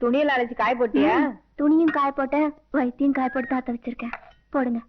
துணியில அழைச்சு காய போட்டியா? துணியும் காய போட்டேன் வைத்தியம் காய போட்டு தாத்த வச்சிருக்கேன். போடுங்க.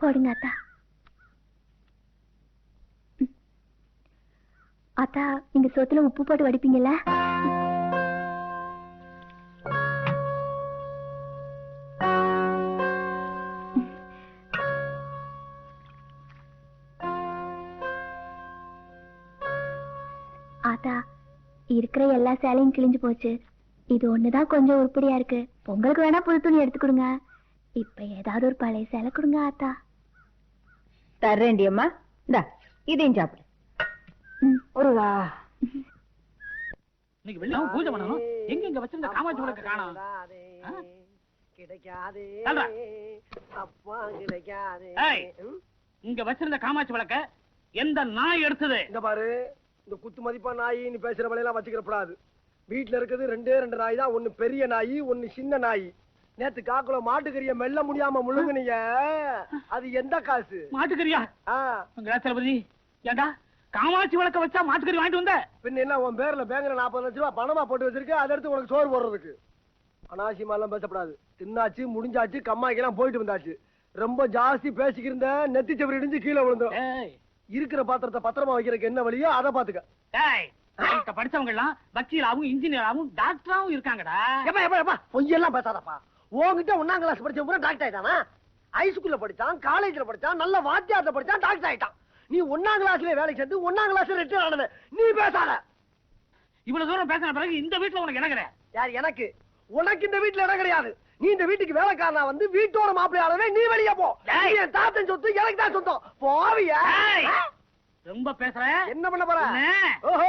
போடுங்க அத்தா. அத்தா நீங்க சொத்துல உப்பு போட்டு வடிப்பீங்கல்ல? ஆத்தா இருக்கிற எல்லா சேலையும் கிழிஞ்சு போச்சு. இது ஒண்ணுதான் கொஞ்சம் உருப்படியா இருக்கு. பொங்கலுக்கு வேணா புது துணி எடுத்து கொடுங்க. இப்ப ஏதாவது ஒரு பழைய சேலை கொடுங்க ஆத்தா. தர்றேன்டி அம்மா. இந்தா இதையும் சாப்பிடு. ஒரு வா இன்னைக்கு வெள்ளம் பூஜை பண்ணணும். எங்க இங்க வச்சிருந்த காமாட்சி விளக்க காணோம்? கிடைக்காது. அப்பா கிடைக்காது. இங்க வச்சிருந்த காமாட்சி விளக்க எந்த நாய் எடுத்தது? இந்த பாரு. இந்த குத்து மதிப்பா நாய் நீ பேசுற வழியெல்லாம் வச்சுக்கிற கூடாது வீட்டுல இருக்குது ரெண்டே ரெண்டு நாய் தான். ஒண்ணு பெரிய நாய் ஒண்ணு சின்ன நாய். நேத்து காக்குல மாட்டுக்கறிய மெல்ல முடியாம முழுங்குனீங்க அது எந்த காசு? மாட்டுக்கறியா? தளபதி ஏண்டா? காமாட்சி விளக்க வச்சா மாட்டுக்கறி வாங்கிட்டு வந்த? பின்ன என்ன உன் பேர்ல பேங்க்ல நாற்பது லட்ச ரூபாய் பணமா போட்டு வச்சிருக்க? அதை எடுத்து உனக்கு சோறு போடுறதுக்கு. அனாவசியமா எல்லாம் பேசப்படாது. தின்னாச்சு முடிஞ்சாச்சு கம்மாய்க்கெல்லாம் போயிட்டு வந்தாச்சு. ரொம்ப ஜாஸ்தி பேசிக்கிருந்த நெத்தி செவரி இடிஞ்சு கீழே விழுந்துரும் ஏய் இருக்கிற பாத்திரத்தை பத்திரமா வைக்கிறதுக்கு என்ன வழியோ அதை பாத்துக்க படிச்சவங்க எல்லாம் வக்கீலாவும் இன்ஜினியராவும் டாக்டராவும் இருக்காங்கடா. எப்பா எப்பா எப்பா பொய்யெல்லாம் பேசாதப்பா. உன்கிட்ட ஒன்னாம் கிளாஸ் படிச்ச பூரா டாக்டர் ஆயிட்டானா? ஹைஸ்கூல்ல படிச்சான் காலேஜ்ல படிச்சான் நல்ல வாத்தியார்ல படிச்சான் டாக்டர் ஆயிட்டான். நீ ஒன்னாம் கிளாஸ்ல வேலைக்கு சேர்ந்து ஒன்னாம் கிளாஸ்ல ரிட்டர் ஆனவன். நீ பேசாத. இவ்வளவு தூரம் பேசின பிறகு இந்த வீட்டுல உனக்கு இணங்குற யார் எனக்கு? உனக்கு இந்த வீட்டுல இடம் கிடையாது நீ இந்த வீட்டுக்கு வேலைக்காரனா வந்து வீட்டோட மாப்பிள்ளையாளவே நீ வெளிய போ என் தாத்தன் சொத்து எனக்கு தான் சொந்தம் போவியா. ரொம்ப பேசுற என்ன பண்ண போற? ஓஹோ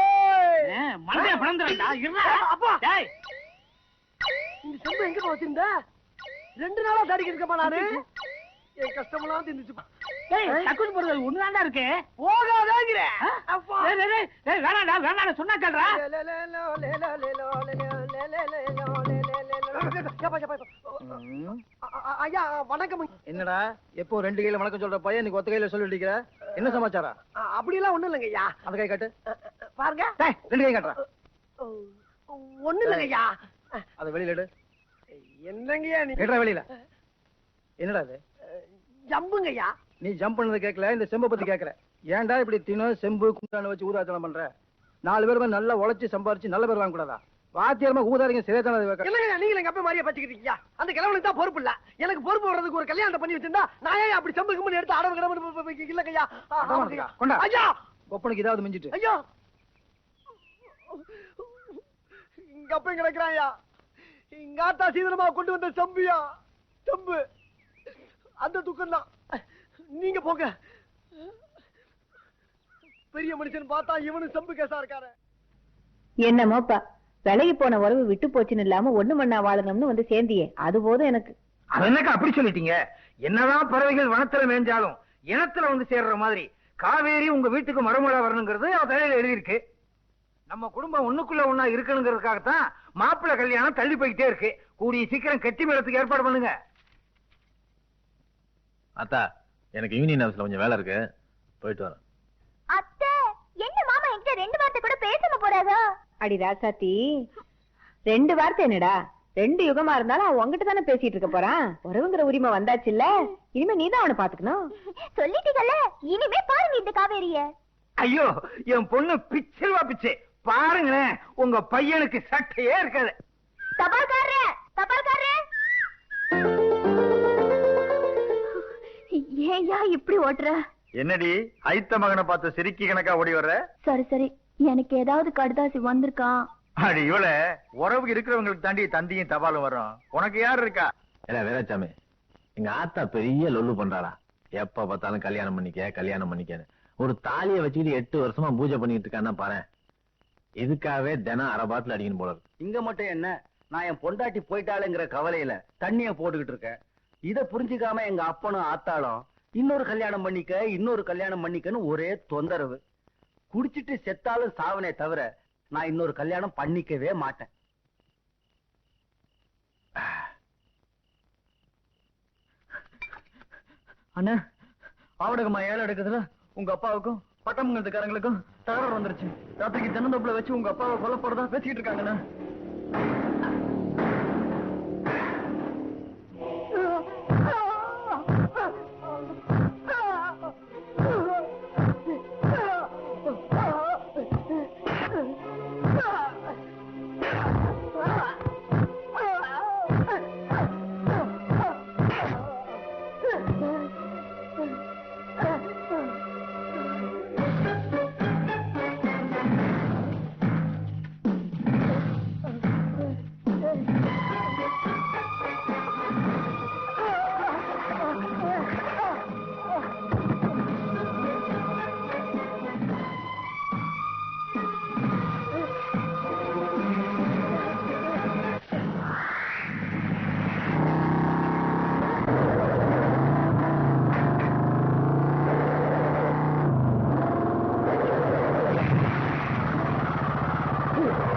இருடா அப்பா. டேய் இந்த செம்பு எங்க வச்சிருந்த ரெண்டு நாளா தாடிக்கு இருக்கப்பா நானு என் கஷ்டமெல்லாம் தின்னுச்சு டேய் டக்குனு போறது ஒண்ணுதான்டா இருக்கு போகாதேங்கிற? அப்பா டேய், டேய், டேய், டேய், வேணாம்டா வேணாம்டா சொன்னா கேளுடா ஐயா வணக்கம். என்னடா? எப்போ ரெண்டு கையில வணக்கம் சொல்ற பையன் நீ ஒத்த கையில சொல்லி அடிக்கிற என்ன சமாச்சாரம்? அப்படிலாம் ஒண்ணும் இல்லைங்க ஐயா. அந்த கை காட்டு. பாருங்க. ரெண்டு கை காட்டுறா. ஒண்ணும் இல்லைங்க ஐயா. அதை வெளியில எடு. என்னங்கய்யா நீ? எடுறா வெளியில. என்னடா இது? ஜம்புங்க ஐயா. நீ ஜம்ப் பண்ணது கேட்கல இந்த செம்பை பத்தி கேட்கற ஏன்டா இப்படி தினம் செம்பு குண்டான வச்சு ஊதாச்சலம் பண்ற? நாலு பேருமே நல்லா உழைச்சு சம்பாரிச்சு நல்ல பேர் வாங்க கூடாதா வாத்தியாரமா ஊதாரிங்க சிறைத்தான இல்லைங்க நீங்க எங்க அப்பா மாதிரியே பச்சுக்கிட்டீங்க அந்த கிழவனுக்கு தான் பொறுப்பு இல்ல. எனக்கு பொறுப்பு வர்றதுக்கு ஒரு கல்யாணம் பண்ணி வச்சிருந்தா நான் ஏன் அப்படி சம்பு கிம்பு எடுத்து அடவு கிடவு இல்லைங்கய்யா. கொண்டா. ஐயா! ஒப்பனுக்கு இதாவது மிஞ்சிட்டு. ஐயா! இங்க அப்ப கிடக்குறாயா இங்க ஆத்தா சீதனமா கொண்டு வந்த சம்பியா? சம்பு. அந்த துக்கம் தான் நீங்க போங்க. பெரிய மனுஷன் பார்த்தா இவனும் சம்பு கேசா இருக்காரு. என்னமோப்பா விலகி போன உறவு விட்டு போச்சுன்னு இல்லாம ஒண்ணு மண்ணா வாழணும்னு வந்து சேர்ந்தியே. அது போதும் எனக்கு. அது என்னக்கா அப்படி சொல்லிட்டீங்க? என்னதான் பறவைகள் வனத்துல மேய்ஞ்சாலும் இனத்துல வந்து சேர்ற மாதிரி காவேரி உங்க வீட்டுக்கு மறுமலா வரணுங்கிறது அவ தலையில எழுதியிருக்கு. நம்ம குடும்பம் ஒண்ணுக்குள்ள ஒண்ணா இருக்கணுங்கிறதுக்காகத்தான் மாப்பிள்ளை கல்யாணம் தள்ளி போய்கிட்டே இருக்கு. கூடிய சீக்கிரம் கெட்டி மேளத்துக்கு ஏற்பாடு பண்ணுங்க. அத்தா எனக்கு யூனியன் ஹவுஸ்ல கொஞ்சம் வேலை இருக்கு. போயிட்டு வரேன். அத்தை என்ன மாமா என்கிட்ட ரெண்டு வார்த்தை கூட பேசாம போறாதா? அடி ராசாத்தி ரெண்டு வார்த்தை என்னடா? ரெண்டு யுகமா இருந்தாலும் அவன் உங்ககிட்ட தானே பேசிட்டு இருக்க போறான். உறவுங்கிற உரிமை வந்தாச்சுல்ல? இனிமே நீதான் அவனை பாத்துக்கணும். சொல்லிட்டீங்கல்ல? இனிமே பாருங்க இந்த காவேரிய. ஐயோ என் பொண்ணு பிச்சல்வா பிச்சை. பாருங்களேன் உங்க பையனுக்கு சட்டையே இருக்காது. தபால்காரரே தபால்காரரே. ஏயா இப்படி ஓட்டுற? என்னடி ஐத்த மகனை பார்த்து சிரிக்கி கணக்கா ஓடி வர்ற? சரி சரி. எனக்கு ஏதாவது கடுதாசி வந்திருக்கான் அடி இவள உறவு இருக்கிறவங்களுக்கு தாண்டி தந்தியும் தபாலும் வரும் உனக்கு யார் இருக்கா? ஏடா வீராசாமி எங்க ஆத்தா பெரிய லொல்லு பண்றாளா? எப்ப பார்த்தாலும் கல்யாணம் பண்ணிக்க கல்யாணம் பண்ணிக்கன்னு. ஒரு தாலியை வச்சுக்கிட்டு எட்டு வருஷமா பூஜை பண்ணிட்டு இருக்கான்னா பாரு இதுக்காகவே தினம் அரை பாட்டில் அடிக்கணும் போல இருக்கு. இங்க மட்டும் என்ன? நான் என் பொண்டாட்டி போயிட்டாளுங்கிற கவலையில தண்ணிய போட்டுக்கிட்டு இருக்கேன். இத புரிஞ்சுக்காம எங்க அப்பனும் ஆத்தாளும் இன்னொரு கல்யாணம் பண்ணிக்க இன்னொரு கல்யாணம் பண்ணிக்கன்னு ஒரே தொந்தரவு. குடிச்சிட்டு செத்தாலும் சாவனே தவிர நான் இன்னொரு கல்யாணம் பண்ணிக்கவே மாட்டேன். அண்ணா ஆவடகமா ஏழை எடுக்குதுல உங்க அப்பாவுக்கும் பட்டமங்கலத்துக்காரங்களுக்கும் தகவல் வந்துருச்சு. ராத்திரிக்கு தென்னந்தோப்புல வச்சு உங்க அப்பாவை கொல்லப்படுறதா போறதா பேசிக்கிட்டு இருக்காங்கண்ணா. Ooh.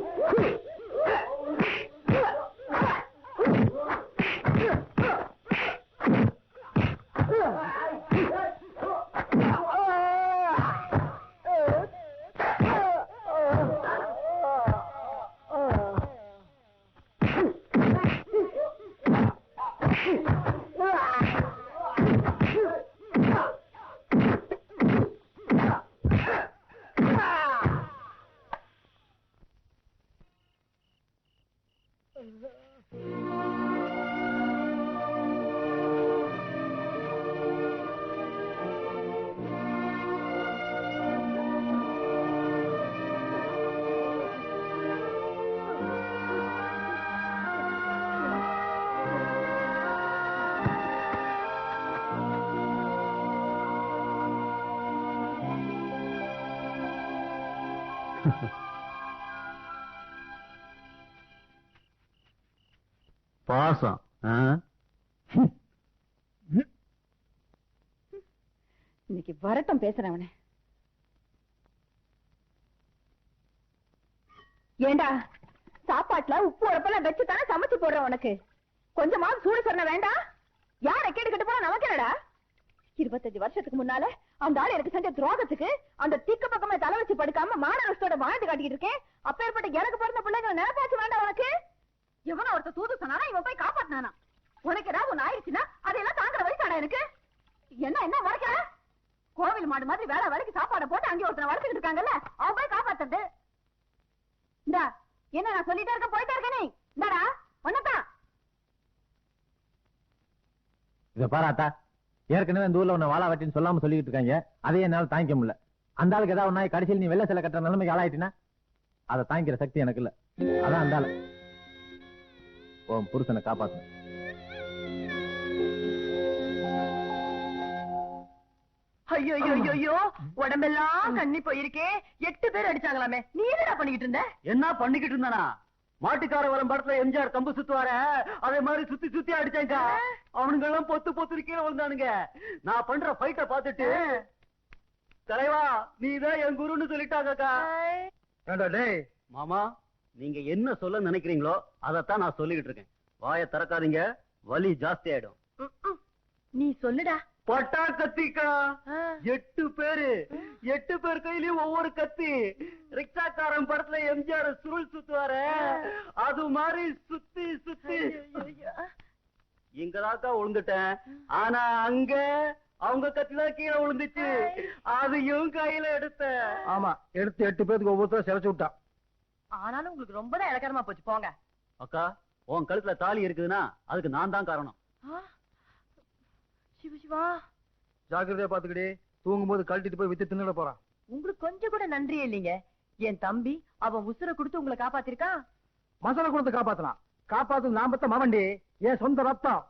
பாசம். இன்னைக்கு வரட்டும் பேசுறேன் அவனை. ஏண்டா சாப்பாட்டுல உப்பு உரப்பெல்லாம் வச்சு தானே சமைச்சு போடுறேன் உனக்கு? கொஞ்சமாவது சூடு சொன்ன வேண்டாம்? யார கேட்டு கட்டு போனா நமக்கு என்னடா? இருபத்தஞ்சு வருஷத்துக்கு முன்னால அந்த ஆள் எனக்கு செஞ்ச துரோகத்துக்கு அந்த திக்கு பக்கமா தலை வச்சு படுக்காம மானரசத்தோட வாழ்ந்து காட்டிட்டு இருக்கேன். அப்பேற்பட்ட எனக்கு பிறந்த பிள்ளைங்க நினைப்பாச்சு வேண்டாம் உனக்கு? எவனோ ஒருத்த தூது சொன்னானா இவன் போய் காப்பாத்தினானா? உனக்கு ஏதாவது ஒண்ணு ஆயிடுச்சுன்னா அதையெல்லாம் தாங்குற வயசாடா எனக்கு? என்ன என்ன மறைக்கிற கோவில் மாடு மாதிரி வேலை வேலைக்கு சாப்பாடை போட்டு அங்கே ஒருத்தனை வளர்த்துக்கிட்டு இருக்காங்கல்ல அவன் போய் காப்பாத்துறது. இந்தா என்ன நான் சொல்லிட்டே இருக்க போயிட்டே இருக்க நீ? இந்தாடா ஒன்னதான் இத பாராத்தா ஏற்கனவே இந்த ஊர்ல உன்னை வாழா வெட்டின்னு சொல்லாம சொல்லிட்டு இருக்காங்க. அதையே என்னால தாங்கிக்க முடியல. அந்த ஆளுக்கு ஏதாவது ஒண்ணா கடைசியில் நீ வெள்ள சிலை கட்டுற நிலைமைக்கு ஆளாயிட்டினா அதை தாங்கிக்கிற சக்தி எனக்கு இல்ல. அதான் அந்த ஆளு. உன் புருஷனை காப்பாத்து ஐயோ ஐயோ ஐயோ, உடம்பெல்லாம் கண்ணி போயிருக்கே. எட்டு பேர் அடிச்சாங்களாமே. நீ என்னடா பண்ணிக்கிட்டு இருந்த? என்ன பண்ணிக்கிட்டு இருந்தானா? மாட்டுக்கார வரம் படத்துல எம்ஜிஆர் கம்பு சுத்துவார? அதே மாதிரி சுத்தி சுத்தி அடிச்சாங்க. அவனுங்க எல்லாம் பொத்து பொத்து கீழே விழுந்தானுங்க நான் பண்ற ஃபைட்ட பாத்துட்டு தலைவா நீதான் என் குருன்னு சொல்லிட்டாங்கக்கா. டேய் மாமா நீங்க என்ன சொல்ல நினைக்கிறீங்களோ அதைத்தான் நான் சொல்லிக்கிட்டு இருக்கேன். வாயை திறக்காதீங்க. வலி ஜாஸ்தி ஆயிடும். நீ சொல்லுடா. பட்டா கத்திக்கா. எட்டு பேரு. எட்டு பேர் கையிலயும் ஒவ்வொரு கத்தி. ரிக்ஷாக்காரன் படத்துல எம்ஜிஆர் சுருள் சுத்துவாரு. அது மாதிரி சுத்தி சுத்தி. இங்கதாக்கா விழுந்துட்டேன் ஆனா அங்க அவங்க கத்திதான் கீழே விழுந்துச்சு அதையும் கையில எடுத்தேன். ஆமா எடுத்து எட்டு பேருக்கு ஒவ்வொருத்தரும் சிலைச்சு விட்டான். ஆனாலும் உங்களுக்கு ரொம்ப தான் இலக்காரமா போச்சு. போங்க. அக்கா உன் கழுத்துல தாலி இருக்குதுன்னா அதுக்கு நான் தான் காரணம். சிவ சிவா. ஜாக்கிரதையா பாத்துக்கிடி. தூங்கும்போது கழட்டிட்டு போய் வித்து தின்னுட போறான். உங்களுக்கு கொஞ்சம் கூட நன்றி இல்லைங்க. என் தம்பி அவன் உசுரை கொடுத்து உங்களை காப்பாத்திருக்கான் மசாலா கொடுத்து காப்பாத்தலாம் காப்பாத்து நாமத்த மவண்டி. என் சொந்த ரத்தம்.